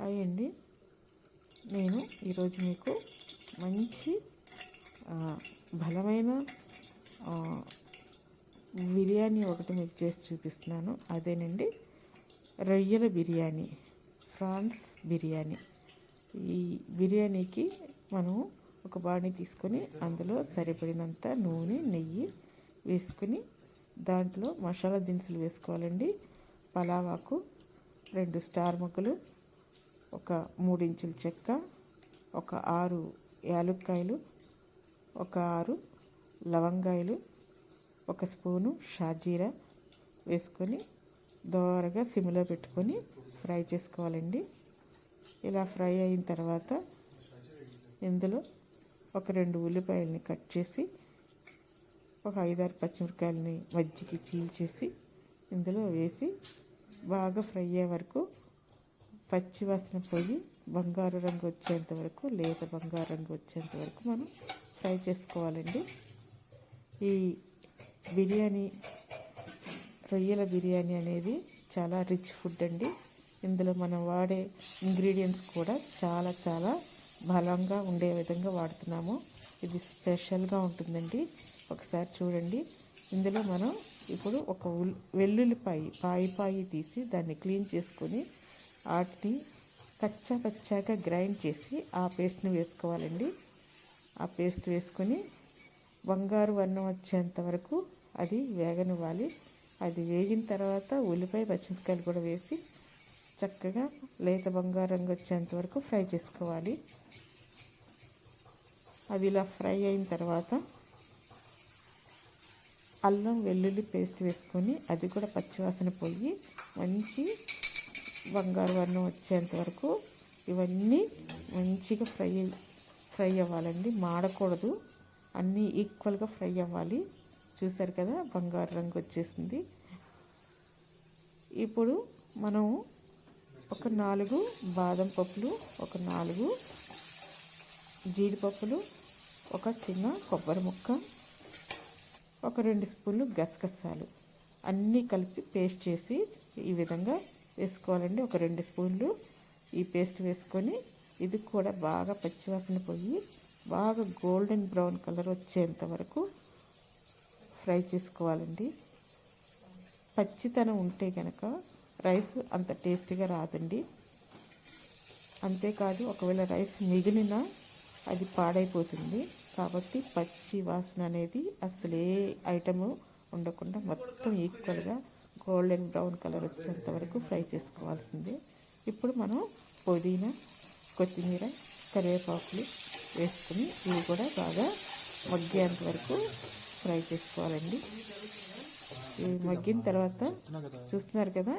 Hi అండి నేను ఈరోజు మీకు మంచి బలమైన బిర్యానీ ఒకటి మీకు చేసి చూపిస్తున్నాను. అదేనండి రొయ్యల బిర్యానీ ఫ్రాన్స్ బిర్యానీ. ఈ బిర్యానీకి మనం ఒక బాణీ తీసుకొని అందులో సరిపడినంత నూనె నెయ్యి వేసుకుని దాంట్లో మసాలా దినుసులు వేసుకోవాలండి. పలావాకు రెండు స్టార్ ముక్కలు ఒక మూడించుల చెక్క ఒక ఆరు యాలుక్కాయలు ఒక ఆరు లవంగాయలు ఒక స్పూను షాజీరా వేసుకొని దోరగా సిమ్లో పెట్టుకొని ఫ్రై చేసుకోవాలండి. ఇలా ఫ్రై అయిన తర్వాత ఇందులో ఒక రెండు ఉల్లిపాయలని కట్ చేసి ఒక ఐదారు పచ్చిమిరకాయలని మజ్జికి చీల్చేసి ఇందులో వేసి బాగా ఫ్రై అయ్యే వరకు పచ్చి వాసన పోయి బంగారు రంగు వచ్చేంత వరకు లేత బంగారు రంగు వచ్చేంత వరకు మనం ఫ్రై చేసుకోవాలండి. ఈ బిర్యానీ రొయ్యల బిర్యానీ అనేది చాలా రిచ్ ఫుడ్ అండి. ఇందులో మనం వాడే ఇంగ్రీడియంట్స్ కూడా చాలా చాలా బలంగా ఉండే విధంగా వాడుతున్నాము. ఇది స్పెషల్గా ఉంటుందండి. ఒకసారి చూడండి. ఇందులో మనం ఇప్పుడు ఒక ఉల్ వెల్లుల్లిపాయి పాయి పాయి తీసి దాన్ని క్లీన్ చేసుకొని వాటిని కచ్చా పచ్చాగా గ్రైండ్ చేసి ఆ పేస్ట్ని వేసుకోవాలండి. ఆ పేస్ట్ వేసుకొని బంగారు వర్ణం వచ్చేంత వరకు అది వేగనివ్వాలి. అది వేగిన తర్వాత ఉల్లిపాయ పచ్చిమిరపకాయలు కూడా వేసి చక్కగా లేత బంగారు రంగు వచ్చేంత వరకు ఫ్రై చేసుకోవాలి. అది ఇలా ఫ్రై అయిన తర్వాత అల్లం వెల్లుల్లి పేస్ట్ వేసుకొని అది కూడా పచ్చివాసన పోయి మంచి బంగారు వర్ణం వచ్చేంత వరకు ఇవన్నీ మంచిగా ఫ్రై ఫ్రై అవ్వాలండి. మాడకూడదు. అన్నీ ఈక్వల్గా ఫ్రై అవ్వాలి. చూసారు కదా బంగారు రంగు వచ్చేసింది. ఇప్పుడు మనం ఒక నాలుగు బాదం పప్పులు ఒక నాలుగు జీడిపప్పులు ఒక చిన్న కొబ్బరి ముక్క ఒక రెండు స్పూన్లు గసగసాలు. అన్నీ కలిపి పేస్ట్ చేసి ఈ విధంగా వేసుకోవాలండి. ఒక రెండు స్పూన్లు ఈ పేస్ట్ వేసుకొని ఇది కూడా బాగా పచ్చివాసన పోయి బాగా గోల్డెన్ బ్రౌన్ కలర్ వచ్చేంత వరకు ఫ్రై చేసుకోవాలండి. పచ్చితనం ఉంటే కనుక రైస్ అంత టేస్టీగా రాదండి. అంతేకాదు ఒకవేళ రైస్ మిగిలినా అది పాడైపోతుంది. కాబట్టి పచ్చి వాసన అనేది అసలు ఏ ఐటము ఉండకుండా మొత్తం ఈక్వల్గా గోల్డెన్ బ్రౌన్ కలర్ వచ్చేంత వరకు ఫ్రై చేసుకోవాల్సిందే. ఇప్పుడు మనం పుదీనా కొత్తిమీర కరివేపాకులు వేసుకుని ఇవి కూడా బాగా మగ్గేంత వరకు ఫ్రై చేసుకోవాలండి. ఇవి మగ్గిన తర్వాత చూస్తున్నారు కదా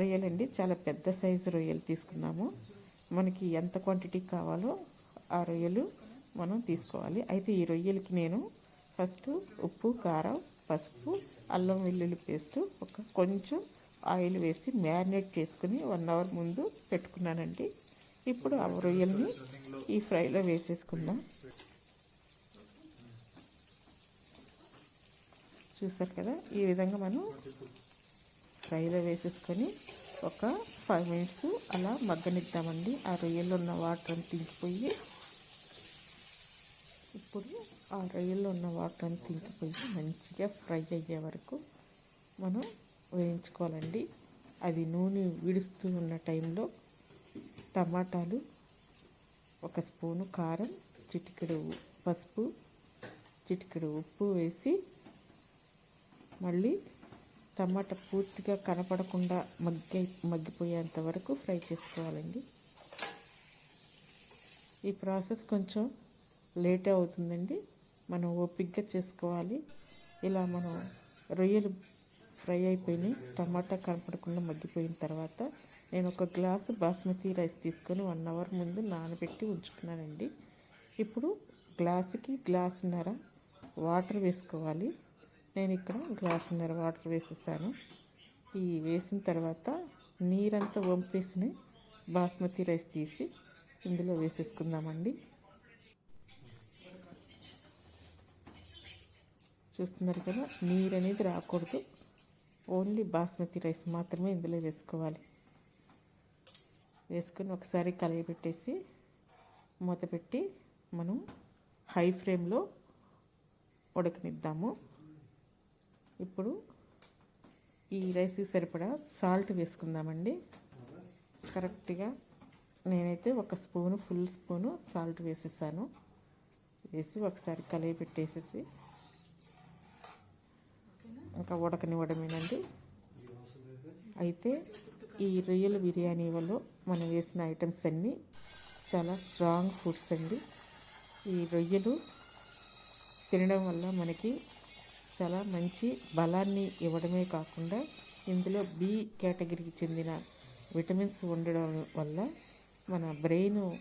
రొయ్యలండి చాలా పెద్ద సైజు రొయ్యలు తీసుకున్నాము. మనకి ఎంత క్వాంటిటీ కావాలో ఆ రొయ్యలు మనం తీసుకోవాలి. అయితే ఈ రొయ్యలకి నేను ఫస్ట్ ఉప్పు కారం పసుపు అల్లం వెల్లుల్లి పేస్ట్ ఒక కొంచెం ఆయిల్ వేసి మ్యారినేట్ చేసుకుని వన్ అవర్ ముందు పెట్టుకున్నానండి. ఇప్పుడు ఆ రొయ్యల్ని ఈ ఫ్రైలో వేసేసుకుందాం. చూసారు కదా ఈ విధంగా మనం ఫ్రైలో వేసేసుకొని ఒక ఫైవ్ మినిట్స్ అలా మగ్గనిద్దామండి. ఆ రొయ్యల్లో ఉన్న వాటర్ అంతా తింకిపోయి ఇప్పుడు ఆ రొయ్యల్లో ఉన్న వాటర్ అంతా తింకిపోయి మంచిగా ఫ్రై అయ్యే వరకు మనం వేయించుకోవాలండి. అది నూనె విడుస్తూ ఉన్న టైంలో టమాటాలు ఒక స్పూను కారం చిటికెడు పసుపు చిటికెడు ఉప్పు వేసి మళ్ళీ టమాటా పూర్తిగా కనపడకుండా మగ్గి మగ్గిపోయేంత వరకు ఫ్రై చేసుకోవాలండి. ఈ ప్రాసెస్ కొంచెం లేట్ అవుతుందండి. మనం ఓపిగ్గా చేసుకోవాలి. ఇలా మనం రొయ్యలు ఫ్రై అయిపోయినాయి. టమాటా కనపడకుండా మగ్గిపోయిన తర్వాత నేను ఒక గ్లాసు బాస్మతి రైస్ తీసుకొని వన్ అవర్ ముందు నానబెట్టి ఉంచుకున్నానండి. ఇప్పుడు గ్లాసుకి గ్లాసున్నర వాటర్ వేసుకోవాలి. నేను ఇక్కడ గ్లాసున్నర వాటర్ వేసేసాను. ఈ వేసిన తర్వాత నీరంతా వంపేసిన బాస్మతి రైస్ తీసి ఇందులో వేసేసుకుందామండి. చూస్తున్నారు కదా నీరు అనేది రాకూడదు. ఓన్లీ బాస్మతి రైస్ మాత్రమే ఇందులో వేసుకోవాలి. వేసుకొని ఒకసారి కలయబెట్టేసి మూత పెట్టి మనం హై ఫ్లేమ్లో ఉడకనిద్దాము. ఇప్పుడు ఈ రైస్కి సరిపడా సాల్ట్ వేసుకుందామండి. కరెక్ట్గా నేనైతే ఒక స్పూను ఫుల్ స్పూను సాల్ట్ వేసేసాను. వేసి ఒకసారి కలయి పెట్టేసేసి ఇంకా ఉడకనివ్వడమేనండి. అయితే ఈ రొయ్యల వల్ల మనం వేసిన ఐటమ్స్ అన్నీ చాలా స్ట్రాంగ్ ఫుడ్స్ అండి. ఈ రొయ్యలు తినడం వల్ల మనకి చాలా మంచి బలాన్ని ఇవ్వడమే కాకుండా ఇందులో బి కేటగిరీకి చెందిన విటమిన్స్ ఉండడం వల్ల మన బ్రెయిన్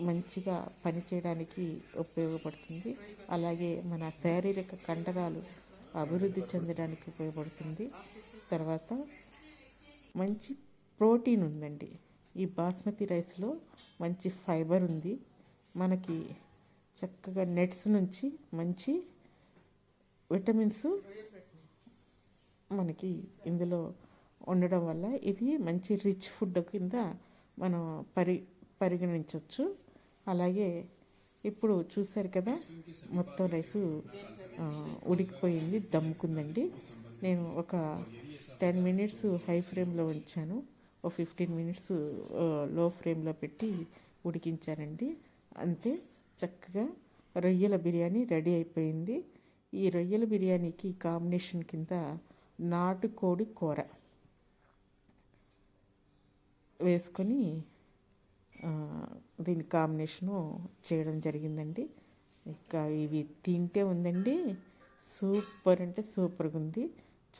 మంచిగా పనిచేయడానికి ఉపయోగపడుతుంది. అలాగే మన శారీరక కండరాలు అభివృద్ధి చెందడానికి ఉపయోగపడుతుంది. తర్వాత మంచి ప్రోటీన్ ఉందండి. ఈ బాస్మతి రైస్లో మంచి ఫైబర్ ఉంది. మనకి చక్కగా నెట్స్ నుంచి మంచి విటమిన్స్ మనకి ఇందులో ఉండడం వల్ల ఇది మంచి రిచ్ ఫుడ్ కింద మనం పరి పరిగణించవచ్చు అలాగే ఇప్పుడు చూసారు కదా మొత్తం రైసు ఉడికిపోయింది దమ్ముకుందండి. నేను ఒక టెన్ మినిట్స్ హై ఫ్లేమ్లో ఉంచాను. ఒక ఫిఫ్టీన్ మినిట్స్లో ఫ్లేమ్లో పెట్టి ఉడికించానండి. అంతే చక్కగా రొయ్యల బిర్యానీ రెడీ అయిపోయింది. ఈ రొయ్యల బిర్యానీకి కాంబినేషన్ కింద నాటుకోడి కూర వేసుకొని దీని కాంబినేషను చేయడం జరిగిందండి. ఇంకా ఇవి తింటే ఉందండి. సూపర్ అంటే సూపర్గా ఉంది.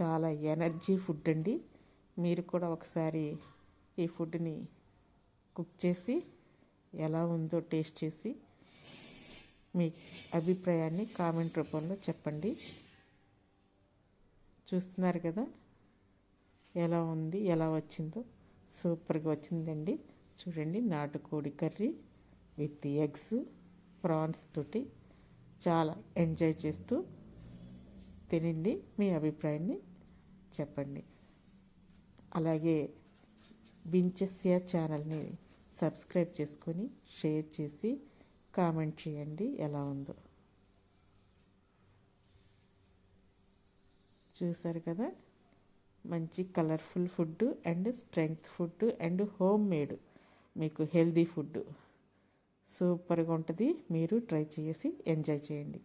చాలా ఎనర్జీ ఫుడ్ అండి. మీరు కూడా ఒకసారి ఈ ఫుడ్ని కుక్ చేసి ఎలా ఉందో టేస్ట్ చేసి మీ అభిప్రాయాన్ని కామెంట్ రూపంలో చెప్పండి. చూస్తున్నారు కదా? ఎలా ఉంది? ఎలా వచ్చిందో? సూపర్గా వచ్చిందండి. చూడండి నాటుకోడి కర్రీ విత్ ఎగ్స్ ప్రాన్స్ తోటి చాలా ఎంజాయ్ చేస్తూ తినండి. మీ అభిప్రాయాన్ని చెప్పండి. అలాగే వించెస్య ఛానల్ని సబ్స్క్రైబ్ చేసుకొని షేర్ చేసి కామెంట్ చేయండి. ఎలా ఉందో. చూసారు కదా? మంచి colourful food and strength food and home made. మీకు హెల్దీ ఫుడ్ సూపర్గా ఉంటుంది. మీరు ట్రై చేసి ఎంజాయ్ చేయండి.